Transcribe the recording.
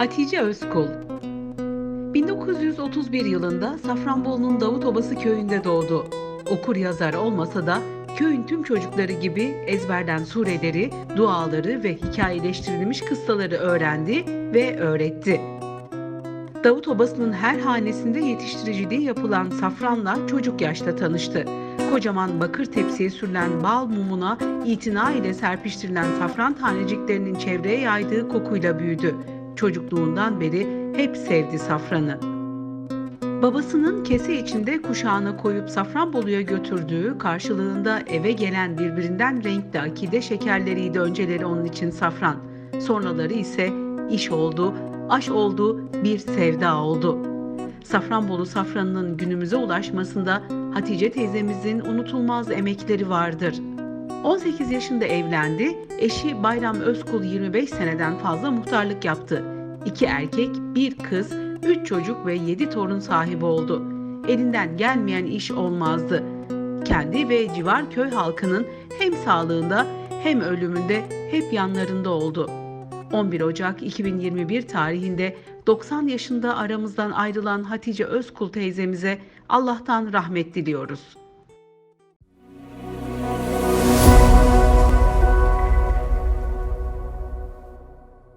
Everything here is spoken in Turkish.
Hatice Özkul 1931 yılında Safranbolu'nun Davutobası köyünde doğdu. Okur yazar olmasa da köyün tüm çocukları gibi ezberden sureleri, duaları ve hikayeleştirilmiş kıssaları öğrendi ve öğretti. Davut Obası'nın her hanesinde yetiştiriciliği yapılan safranla çocuk yaşta tanıştı. Kocaman bakır tepsiye sürülen bal mumuna itina ile serpiştirilen safran taneciklerinin çevreye yaydığı kokuyla büyüdü. Çocukluğundan beri hep sevdi safranı. Babasının kese içinde kuşağına koyup Safranbolu'ya götürdüğü karşılığında eve gelen birbirinden renkli akide şekerleriydi önceleri onun için safran. Sonraları ise iş oldu, aş oldu, bir sevda oldu. Safranbolu safranının günümüze ulaşmasında Hatice teyzemizin unutulmaz emekleri vardır. 18 yaşında evlendi, eşi Bayram Özkul 25 seneden fazla muhtarlık yaptı. İki erkek, bir kız, üç çocuk ve yedi torun sahibi oldu. Elinden gelmeyen iş olmazdı. Kendi ve civar köy halkının hem sağlığında hem ölümünde hep yanlarında oldu. 11 Ocak 2021 tarihinde 90 yaşında aramızdan ayrılan Hatice Özkul teyzemize Allah'tan rahmet diliyoruz.